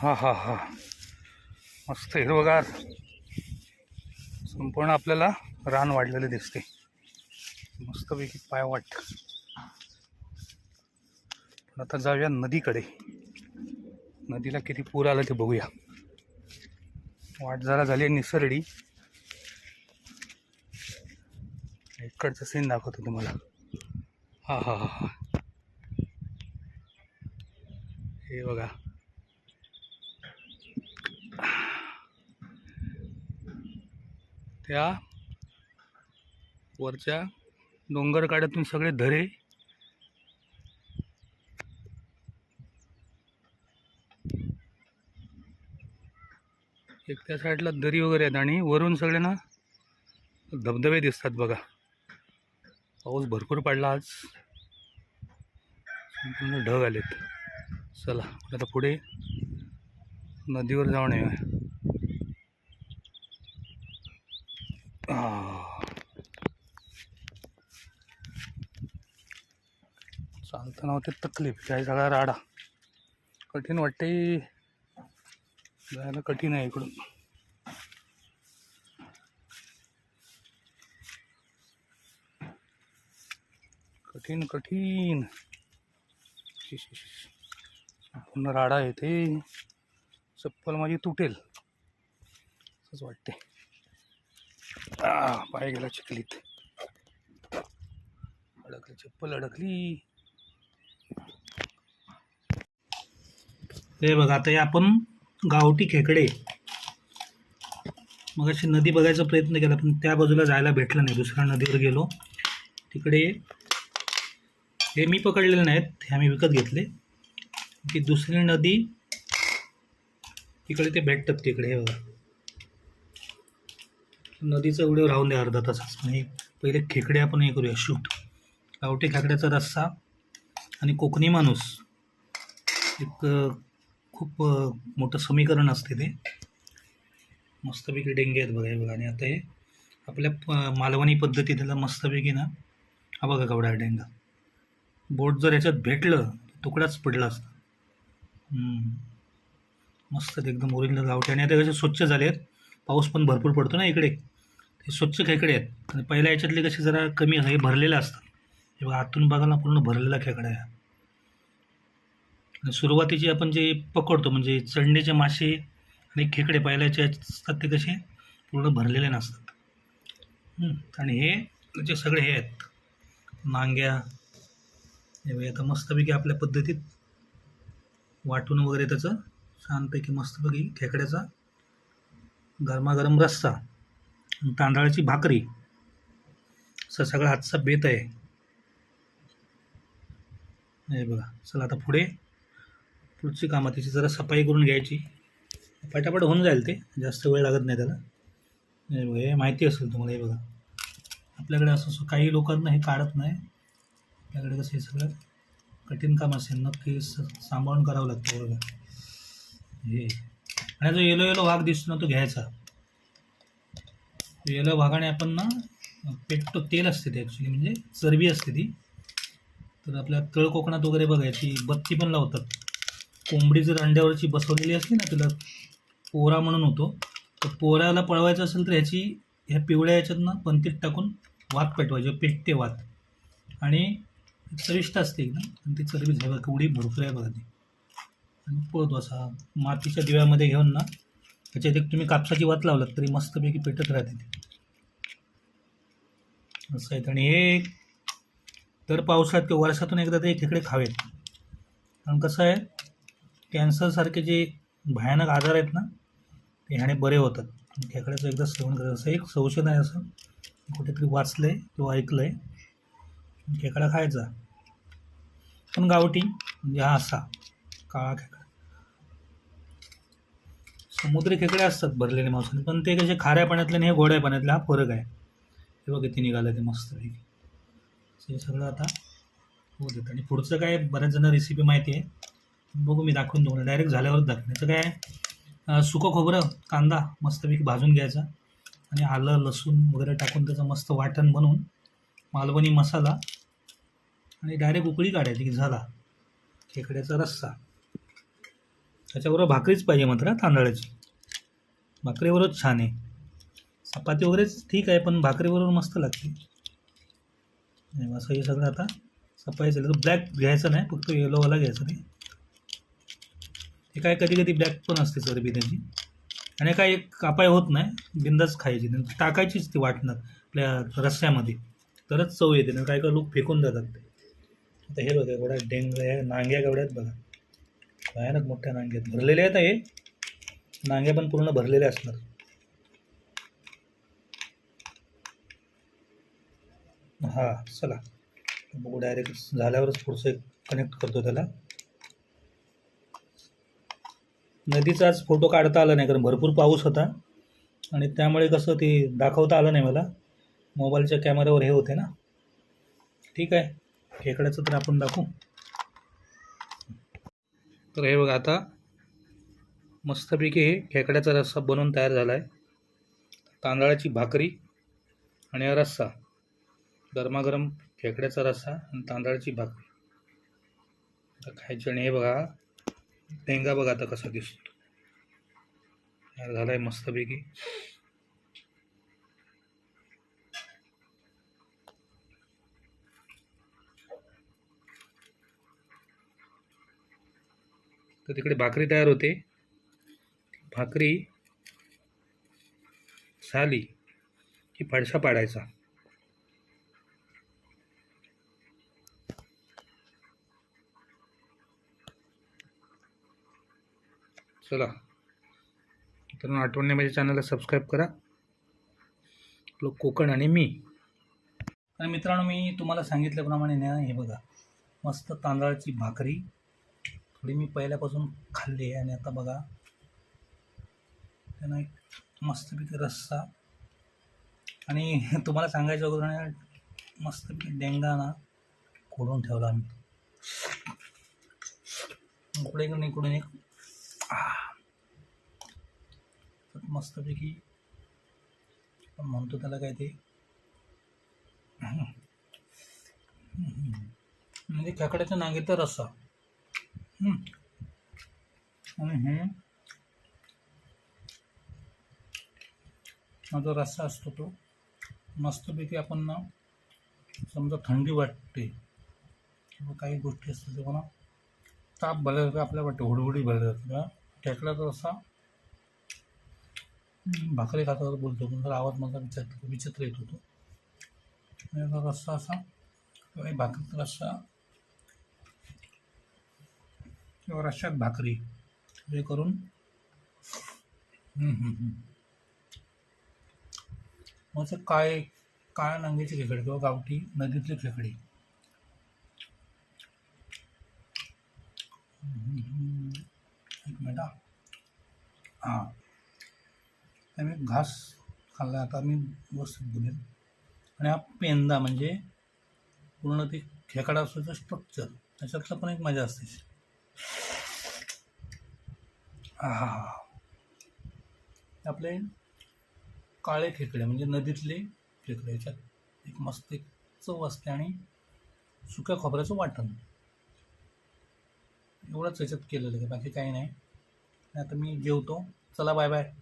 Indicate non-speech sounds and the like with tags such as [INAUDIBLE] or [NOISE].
हा हा हा. मस्त हिरवगार. संपूर्ण आपल्याला रान वाढलेले दिसते मस्तपैकी पाय वाट पण आता जाऊया नदीकडे. नदीला किती पूर आला ते बघूया. वाट जरा झाली आहे निसरडी. इकडचं सीन दाखवतो तुम्हाला. हा हा हा हा. हे बघा. त्या वरच्या डोंगर काड्यातून सगळे धरे. एक त्या साईडला दरी वगैरे आहेत आणि वरून सगळे ना धबधबे दिसतात बघा. पाऊस भरपूर पडला आज. संपूर्ण ढग आलेत. चला आता पुढे नदीवर जाऊन येऊया. चालताना होते तकलीफ काय सगळा राडा. कठीण वाटते जायला कठीण आहे इकडून. कठीण कठीण. पूर्ण राडा येते. चप्पल माझी तुटेल. असंच वाटते आ, पाय गेला चिखलीत. अडकली चप्पल अडकली हे बघा आता हे आपण गावठी खेकडे. मग अशी नदी बघायचा प्रयत्न केला पण त्या बाजूला जायला भेटलं नाही. दुसऱ्या नदीवर गेलो. तिकडे हे मी पकडलेले नाहीत हे आम्ही विकत घेतले. की दुसरी नदी तिकडे ते भेटतात तिकडे हे बघा. नदीचा व्हिडिओ राहून द्या अर्धा तासाच. म्हणजे पहिले खेकडे आपण हे करूया. शूट. गावठी खेकड्याचा रस्सा आणि कोकणी माणूस. एक खूप मोठं समीकरण असते ते. मस्तपैकी डेंगे आहेत बघा हे बघा. आणि आता हे आपल्या प- मालवणी पद्धती त्याला मस्तपैकी ना हा बघा कवडा डेंगा. बोट जर याच्यात भेटलं तुकडाच पडला असता. मस्त एकदम. ओरिजिनल गावठी. आणि आता कसे स्वच्छ झाले आहेत पाऊस पण भरपूर पडतो ना इकडे. ते स्वच्छ खेकडे आहेत. आणि पहिल्या याच्यातले कसे जरा कमी हे भरलेले असतात. हे बघा आतून बघायला पूर्ण भरलेला खेकडा आहे आणि आपण जे पकडतो म्हणजे चढणीचे मासे आणि खेकडे पहिल्याचे असतात ते कसे पूर्ण भरलेले नसतात. आणि हे जे सगळे हे आहेत नांग्या हे बघा आता मस्तपैकी आपल्या पद्धतीत वाटून वगैरे त्याचं छानपैकी मस्तपैकी खेकड्याचा गरमागरम रस्सा तांदळाची भाकरी. असा सगळा हातचा बेत आहे. हे बघा चला आता पुढे. पुढची कामं त्याची जरा सफाई करून घ्यायची. पटापट होऊन जाईल ते जास्त वेळ लागत नाही त्याला. हे बघा हे माहिती असेल तुम्हाला हे बघा. आपल्याकडे असं असं काही लोकांना हे काढत नाही. आपल्याकडे कसं हे सगळं कठीण काम असेल नक्की सांभाळून करावं लागतं बघा हे. आणि जो येलो येलो भाग दिसतो ना तो घ्यायचा. याला भागाने आपण ना पेट्टो तेल असते ते ॲक्च्युली म्हणजे चरबी असते ती. तर आपल्या तळ कोकणात वगैरे बघायची बत्ती पण लावतात. कोंबडी जर अंड्यावरची बसवलेली असली ना तिला पोरा म्हणून होतो. तर पोऱ्याला पळवायचं असेल तर ह्याची ह्या पिवळ्या ह्याच्यात ना पंतीत टाकून वात पेटवायचे पेटते वात. आणि चविष्ट असते एकदम. आणि ती चरबी झाली बघा केवढी भरपूर आहे बघा ती. आणि पळतो असा मातीच्या दिव्यामध्ये घेऊन ना त्याच्यात एक तुम्ही कापसाची वात लावलात तरी मस्तपैकी पेटत राहते असं आहेत आणि हे दर पावसात किंवा वर्षातून एकदा ते खेकडे खावेत. कारण कसं आहे कॅन्सरसारखे जे भयानक आजार आहेत ना ते ह्याने बरे होतात. खेकड्याचं एकदा सेवन करायचं असं एक संशोधन आहे असं. कुठेतरी वाचलं आहे किंवा ऐकलं आहे खेकडा खायचा. पण गावठी म्हणजे हा असा. काळा खेकडा. समुद्री खेकडे असतात भरलेले मांसाने पण ते कसे खाऱ्या पाण्यातले आणि हे गोड्या पाण्यातले हा फरक आहे. हे बघ किती निघालं ते मस्तपैकी हे सगळं आता होत येतं आणि पुढचं काय बऱ्याच जण रेसिपी माहिती आहे. बघू मी दाखवून देऊ. डायरेक्ट झाल्यावरच दाखवण्याचं काय सुकं खोबरं कांदा मस्तपैकी भाजून घ्यायचा. आणि आलं लसूण वगैरे टाकून त्याचं मस्त वाटण बनवून मालवणी मसाला. आणि डायरेक्ट उकळी काढायची की झाला. खेकड्याचा रस्सा. त्याच्याबरोबर भाकरीच पाहिजे मात्र तांदळाची. भाकरीवरच छान आहे. चपाती वगैरेच ठीक आहे पण भाकरीबरोबर मस्त लागते. असं हे सगळं आता सफाई झाली. तर ब्लॅक घ्यायचं नाही फक्त येलोवाला घ्यायचं नाही. ते काय कधी कधी ब्लॅक पण असते सर त्याची आणि काय एक कापाय होत नाही बिंदाच खायची. टाकायचीच ती वाटणार आपल्या रस्स्यामध्ये तरच चव येते ना काय काय लोक फेकून जातात ते आता हे बघा एवढ्या डेंग नांग्या केवढ्या आहेत बघा. भयानक मोठ्या नांग्यात भरलेले भरलेल्या आहेत हे. नांग्या पण पूर्ण भरलेल्या असणार. हां चला. बघू डायरेक्ट झाल्यावरच पुढचं एक कनेक्ट करतो त्याला. नदीचाच फोटो काढता आला नाही कारण भरपूर पाऊस होता. आणि त्यामुळे कसं ते दाखवता आलं नाही मला. मोबाईलच्या कॅमेऱ्यावर हे होते ना. ठीक आहे. खेकड्याचं तर आपण दाखवू. तर हे बघा आता मस्तपैकी हे खेकड्याचा रस्सा बनवून तयार झाला आहे तांदळाची भाकरी आणि हा रस्सा. गरमागरम खेकड्याचा रस्सा आणि तांदळाची भाकरी. आता खायची आणि हे बघा टेंगा बघा आता कसा दिसतो. तयार झाला आहे मस्तपैकी. तर तिकडे भाकरी तयार होते. भाकरी झाली की फडशा पाडायचा. चला. तर आठवणी माझ्या चॅनलला सबस्क्राईब करा. आपलं कोकण आणि मी. आणि मित्रांनो मी तुम्हाला सांगितल्याप्रमाणे ना हे बघा मस्त तांदळाची भाकरी थोडी मी पहिल्यापासून खाल्ली आहे आणि आता बघा त्यांना एक मस्तपैकी रस्सा आणि [LAUGHS] तुम्हाला सांगायचं अगोदर मस्तपैकी डेंगा ना खोडून ठेवला आम्ही. इकडे इकडून इकडून एक मस्तपैकी आपण म्हणतो त्याला काय ते [LAUGHS] म्हणजे खेकड्याच्या नांगीचा रस्सा. हे हा जो रस्सा असतो तो मस्तपैकी आपण ना समजा थंडी वाटते किंवा काही गोष्टी असतात तेव्हा ना ताप बऱ्या जातो आपल्या वाटतं हुडहुडी भरल्यासारखं त्यातला तर असा भाकरी खाता बोलतो पण जर आवाज माझा विचार विचित्र येत होतो. आणि रस्सा असा किंवा भाकरीचा रस्सा किंवा रश्श्यात भाकरी हे करून. मग ते काय काळ्या नांगेची खेकडी किंवा गावठी नदीतली खेकडी. एक मिनिट हा. हां. मी घास खाल्ला आता मी व्यवस्थित बोलेन. आणि हा पेंदा म्हणजे पूर्ण ते खेकडा असतो स्ट्रक्चर त्याच्यातलं पण एक मजा असते. आपले काळे खेकडे म्हणजे नदीतले खेकडे याच्यात एक मस्त एक चव असते आणि सुक्या खोबऱ्याचं वाटण. एवढंच याच्यात केलेलं आहे बाकी काही नाही. आता मी जेवतो. चला बाय बाय